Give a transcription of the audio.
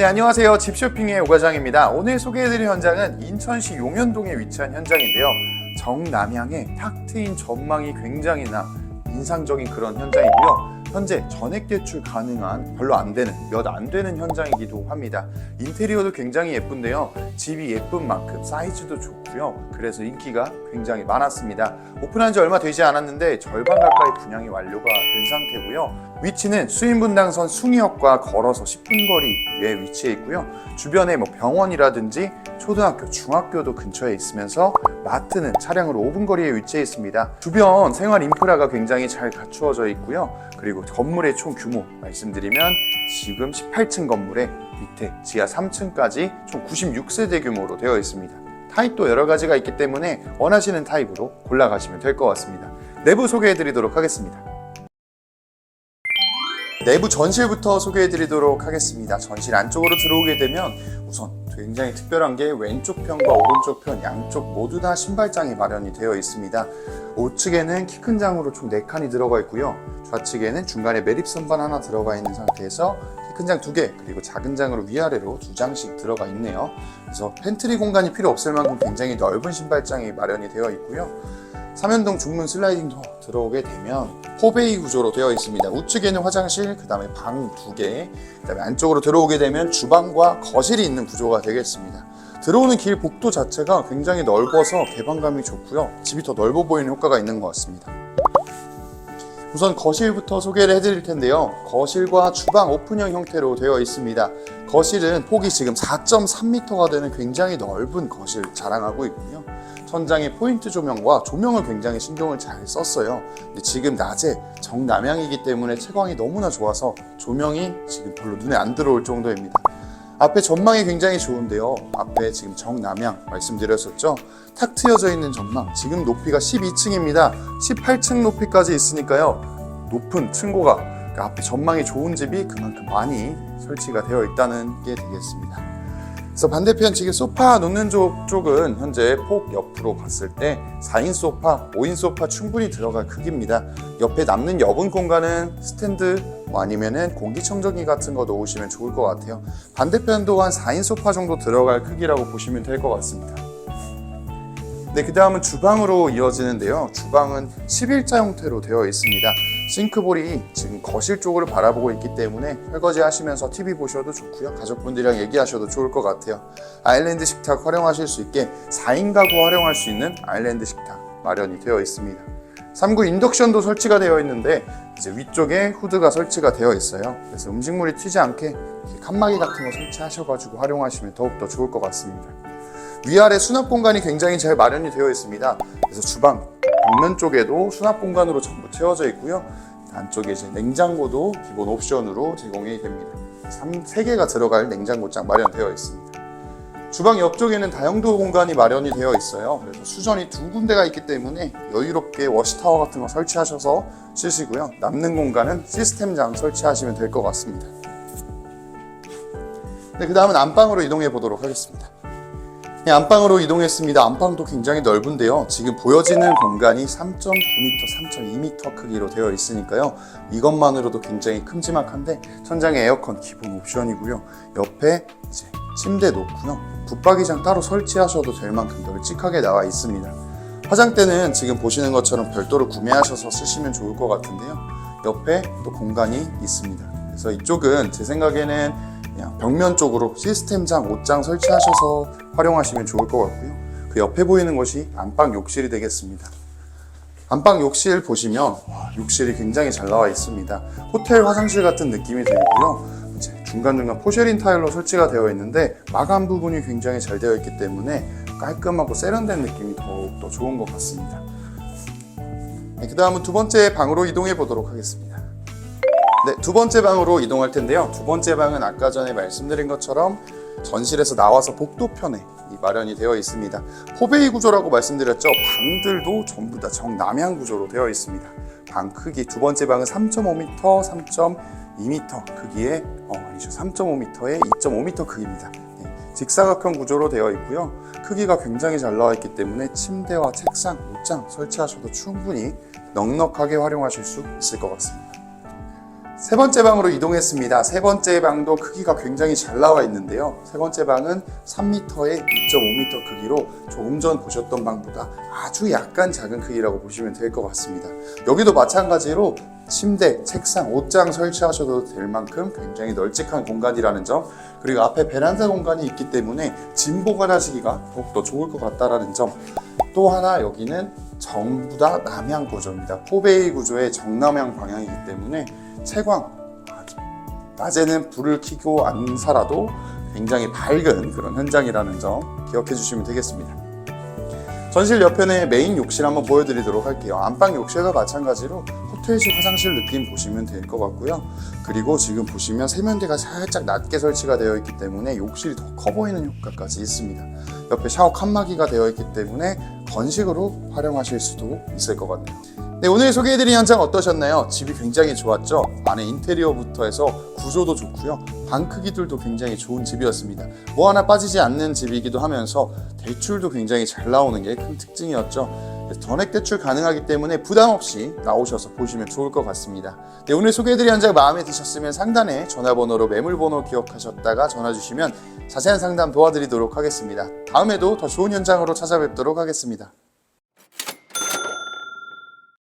네, 안녕하세요. 집쇼핑의 오과장입니다. 오늘 소개해드릴 현장은 인천시 용현동에 위치한 현장인데요. 정남향의 탁 트인 전망이 굉장히 나 인상적인 그런 현장이고요. 현재 전액 대출 가능한 별로 안 되는 몇 안 되는 현장이기도 합니다. 인테리어도 굉장히 예쁜데요. 집이 예쁜 만큼 사이즈도 좋고요. 그래서 인기가 굉장히 많았습니다. 오픈한 지 얼마 되지 않았는데 절반 가까이 분양이 완료가 된 상태고요. 위치는 수인분당선 숭이역과 걸어서 10분 거리에 위치해 있고요. 주변에 뭐 병원이라든지 초등학교, 중학교도 근처에 있으면서 마트는 차량으로 5분 거리에 위치해 있습니다. 주변 생활 인프라가 굉장히 잘 갖추어져 있고요. 그리고 건물의 총 규모 말씀드리면 지금 18층 건물에 밑에 지하 3층까지 총 96세대 규모로 되어 있습니다. 타입도 여러 가지가 있기 때문에 원하시는 타입으로 골라가시면 될 것 같습니다. 내부 소개해 드리도록 하겠습니다. 내부 전실부터 소개해 드리도록 하겠습니다. 전실 안쪽으로 들어오게 되면 우선 굉장히 특별한 게 왼쪽 편과 오른쪽 편 양쪽 모두 다 신발장이 마련이 되어 있습니다. 우측에는 키 큰 장으로 총 4칸이 들어가 있고요. 좌측에는 중간에 매립 선반 하나 들어가 있는 상태에서 키 큰장 2개 그리고 작은 장으로 위아래로 2장씩 들어가 있네요. 그래서 팬트리 공간이 필요 없을 만큼 굉장히 넓은 신발장이 마련이 되어 있고요. 삼연동 중문 슬라이딩 도어 들어오게 되면 포베이 구조로 되어 있습니다. 우측에는 화장실, 그 다음에 방 두 개, 그 다음에 안쪽으로 들어오게 되면 주방과 거실이 있는 구조가 되겠습니다. 들어오는 길 복도 자체가 굉장히 넓어서 개방감이 좋고요. 집이 더 넓어 보이는 효과가 있는 것 같습니다. 우선 거실부터 소개를 해드릴 텐데요. 거실과 주방 오픈형 형태로 되어 있습니다. 거실은 폭이 지금 4.3m가 되는 굉장히 넓은 거실 자랑하고 있고요. 천장에 포인트 조명과 조명을 굉장히 신경을 잘 썼어요. 지금 낮에 정남향이기 때문에 채광이 너무나 좋아서 조명이 지금 별로 눈에 안 들어올 정도입니다. 앞에 전망이 굉장히 좋은데요. 앞에 지금 정남향 말씀드렸었죠. 탁 트여져 있는 전망. 지금 높이가 12층입니다. 18층 높이까지 있으니까요. 높은 층고가 그러니까 앞에 전망이 좋은 집이 그만큼 많이 설치가 되어 있다는 게 되겠습니다. 그래서 반대편 지금 소파 놓는 쪽, 쪽은 현재 폭 옆으로 봤을 때 4인 소파, 5인 소파 충분히 들어갈 크기입니다. 옆에 남는 여분 공간은 스탠드 뭐 아니면은 공기청정기 같은 거 놓으시면 좋을 것 같아요. 반대편도 한 4인 소파 정도 들어갈 크기라고 보시면 될 것 같습니다. 네, 그 다음은 주방으로 이어지는데요. 주방은 11자 형태로 되어 있습니다. 싱크볼이 지금 거실 쪽으로 바라보고 있기 때문에 설거지 하시면서 TV 보셔도 좋고요. 가족분들이랑 얘기하셔도 좋을 것 같아요. 아일랜드 식탁 활용하실 수 있게 4인 가구 활용할 수 있는 아일랜드 식탁 마련이 되어 있습니다. 3구 인덕션도 설치가 되어 있는데 이제 위쪽에 후드가 설치가 되어 있어요. 그래서 음식물이 튀지 않게 칸막이 같은 거 설치하셔가지고 활용하시면 더욱더 좋을 것 같습니다. 위아래 수납 공간이 굉장히 잘 마련이 되어 있습니다. 그래서 주방 벽면 쪽에도 수납 공간으로 전부 채워져 있고요. 안쪽에 이제 냉장고도 기본 옵션으로 제공이 됩니다. 3, 3개가 들어갈 냉장고장 마련되어 있습니다. 주방 옆쪽에는 다용도 공간이 마련이 되어 있어요. 그래서 수전이 두 군데가 있기 때문에 여유롭게 워시타워 같은 거 설치하셔서 쓰시고요. 남는 공간은 시스템장 설치하시면 될 것 같습니다. 네, 그 다음은 안방으로 이동해 보도록 하겠습니다. 네, 안방으로 이동했습니다. 안방도 굉장히 넓은데요. 지금 보여지는 공간이 3.9m, 3.2m 크기로 되어 있으니까요. 이것만으로도 굉장히 큼지막한데 천장에 에어컨 기본 옵션이고요. 옆에 이제 침대 놓고요. 붙박이장 따로 설치하셔도 될 만큼 널찍하게 나와 있습니다. 화장대는 지금 보시는 것처럼 별도로 구매하셔서 쓰시면 좋을 것 같은데요. 옆에 또 공간이 있습니다. 그래서 이쪽은 제 생각에는 그냥 벽면 쪽으로 시스템장, 옷장 설치하셔서 활용하시면 좋을 것 같고요. 그 옆에 보이는 것이 안방 욕실이 되겠습니다. 안방 욕실 보시면 와, 욕실이 굉장히 잘 나와 있습니다. 호텔 화장실 같은 느낌이 들고요. 중간중간 포쉐린 타일로 설치가 되어 있는데 마감 부분이 굉장히 잘 되어 있기 때문에 깔끔하고 세련된 느낌이 더욱더 좋은 것 같습니다. 네, 그 다음은 두 번째 방으로 이동해 보도록 하겠습니다. 네, 두 번째 방으로 이동할 텐데요. 두 번째 방은 아까 전에 말씀드린 것처럼 전실에서 나와서 복도편에 이 마련이 되어 있습니다. 포베이 구조라고 말씀드렸죠. 방들도 전부 다 정남향 구조로 되어 있습니다. 방 크기 두 번째 방은 3.5m, 3.2m 크기의 어 아니죠 3.5m에 2.5m 크기입니다. 네, 직사각형 구조로 되어 있고요. 크기가 굉장히 잘 나와 있기 때문에 침대와 책상, 옷장 설치하셔도 충분히 넉넉하게 활용하실 수 있을 것 같습니다. 세 번째 방으로 이동했습니다. 세 번째 방도 크기가 굉장히 잘 나와 있는데요. 세 번째 방은 3m에 2.5m 크기로 조금 전 보셨던 방보다 아주 약간 작은 크기라고 보시면 될 것 같습니다. 여기도 마찬가지로 침대, 책상, 옷장 설치하셔도 될 만큼 굉장히 널찍한 공간이라는 점 그리고 앞에 베란다 공간이 있기 때문에 짐 보관하시기가 더욱더 좋을 것 같다라는 점 또 하나 여기는 전부 다 남향 구조입니다. 포베이 구조의 정남향 방향이기 때문에 채광 낮에는 불을 켜고 안 살아도 굉장히 밝은 그런 현장이라는 점 기억해 주시면 되겠습니다. 전실 옆편에 메인 욕실 한번 보여드리도록 할게요. 안방 욕실과 마찬가지로 호텔식 화장실 느낌 보시면 될 것 같고요. 그리고 지금 보시면 세면대가 살짝 낮게 설치가 되어 있기 때문에 욕실이 더 커 보이는 효과까지 있습니다. 옆에 샤워 칸막이가 되어 있기 때문에 건식으로 활용하실 수도 있을 것 같네요. 네, 오늘 소개해드린 현장 어떠셨나요? 집이 굉장히 좋았죠? 안에 인테리어부터 해서 구조도 좋고요. 방 크기들도 굉장히 좋은 집이었습니다. 뭐 하나 빠지지 않는 집이기도 하면서 대출도 굉장히 잘 나오는 게 큰 특징이었죠. 전액 대출 가능하기 때문에 부담 없이 나오셔서 보시면 좋을 것 같습니다. 네, 오늘 소개해드린 현장 마음에 드셨으면 상단에 전화번호로 매물번호 기억하셨다가 전화 주시면 자세한 상담 도와드리도록 하겠습니다. 다음에도 더 좋은 현장으로 찾아뵙도록 하겠습니다.